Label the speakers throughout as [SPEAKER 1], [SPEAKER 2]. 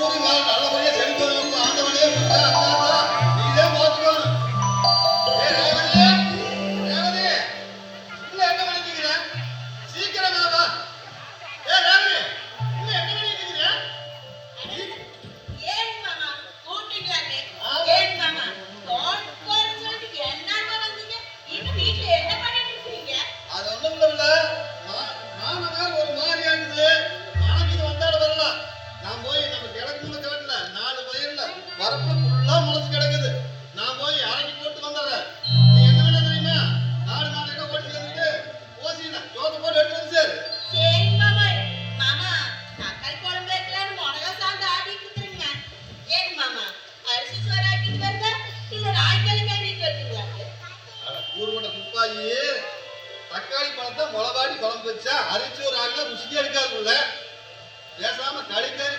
[SPEAKER 1] ஊரு மேல ஊர்வன துப்பாயி தக்காளி பழத்தை முளவாடி குழம்பு வச்சா ஒரு ஆகினா ருசியா இருக்காதுல்ல. பேசாம களிக்காரி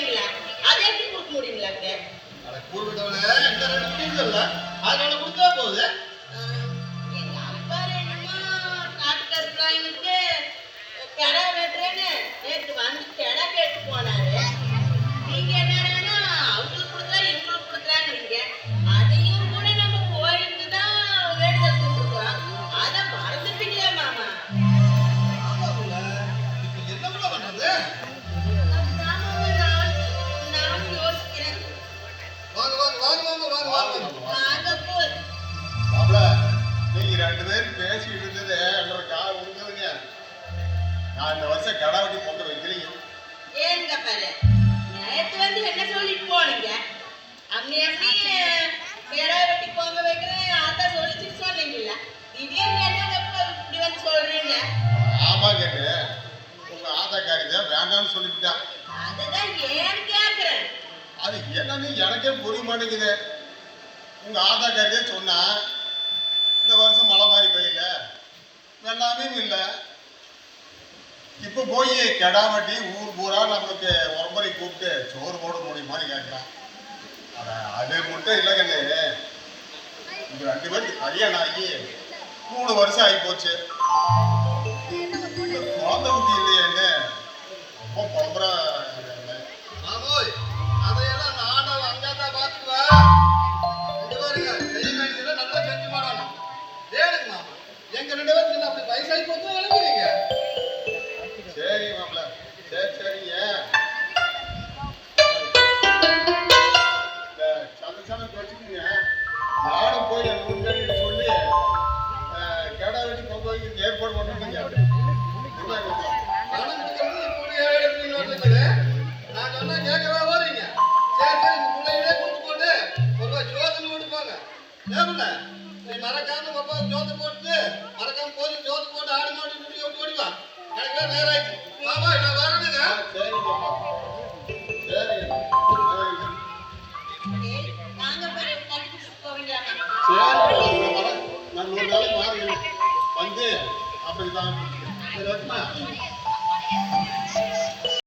[SPEAKER 2] கூப்பிட்டுருக்கோம் அதை எப்படி கொடுக்க முடியுங்களா
[SPEAKER 1] அட கூறுவிட்டவளே, இந்த ரெண்டு குடிங்கல்ல, அது போகுது.
[SPEAKER 2] நீங்க
[SPEAKER 3] ரெண்டு பேரும் பேசிக்கிட்டு இருந்தது என்னோட கால் விழுந்ததுங்க. நான் இந்த வருஷம் கடை வெட்டி பொங்க வைக்கலைங்க.
[SPEAKER 2] ஏங்க பாரு நேத்து வந்து என்ன சொல்லிட்டு போனீங்க? அப்படி அப்படி கிடா வெட்டி பொங்க வைக்கிறேன் ஆத்தா சொல்லிச்சு சொன்னீங்கல்ல. திடீர்னு என்னங்க இப்ப இப்படி வந்து சொல்றீங்க?
[SPEAKER 3] ஆமா கேட்டு உங்க ஆதாக்காரி தான் வேண்டாம்னு சொல்லிவிட்டான்
[SPEAKER 2] அதுதான் ஏன் கேக்குறேன்.
[SPEAKER 3] அது என்னன்னு எனக்கே புரிய மாட்டேங்குது. உங்கள் ஆதார் தான் சொன்னா இந்த வருஷம் மழை மாதிரி பெய்யல. வெள்ளாமே இல்லை. இப்போ போய் கெடா வெட்டி ஊர் பூரா நம்மளுக்கு உரம்பரை கூப்பிட்டு சோறு போட முடியுமான்னு கேட்குறான் அதை அது மட்டும் இல்லை கண்ணு. இந்த ரெண்டு பேருக்கு கல்யாணம் ஆகி மூணு வருஷம் ஆகி போச்சு.
[SPEAKER 1] ரெண்டு பேருக்கு என்ன அப்படி வயசாகி போச்சு விளங்குறீங்க
[SPEAKER 3] சரி மாப்பிள்ள சரி சரிங்க இந்த சந்த சந்தம் வச்சுக்கோங்க நானும் போய் என் முன்னாடி சொல்லி கடை வெட்டி பொங்க வைக்கிறதுக்கு ஏற்பாடு
[SPEAKER 1] இருக்குது. நான் சொன்னா கேட்கவா வரீங்க? சரி, சரி, பிள்ளைகளே கூட்டு போட்டு ஒரு ரூபா சோத்துன்னு கொண்டு போங்க. ஏப்புல, நீ மறக்காம அப்பாவுக்கு சோத்து போட்டு, மறக்காம கோயிலுக்கு சோத்து போட்டு ஆடு மாடு குட்டியை விட்டு ஓடி வா. எனக்கு நேரம் ஆயிடுச்சு. மாமா, நான் வரணுங்க.
[SPEAKER 3] சரி
[SPEAKER 2] நாங்க
[SPEAKER 3] சரி நான் நூறு நாளைக்கு மாறி வந்து அப்படிதான் சரி வச்சுமா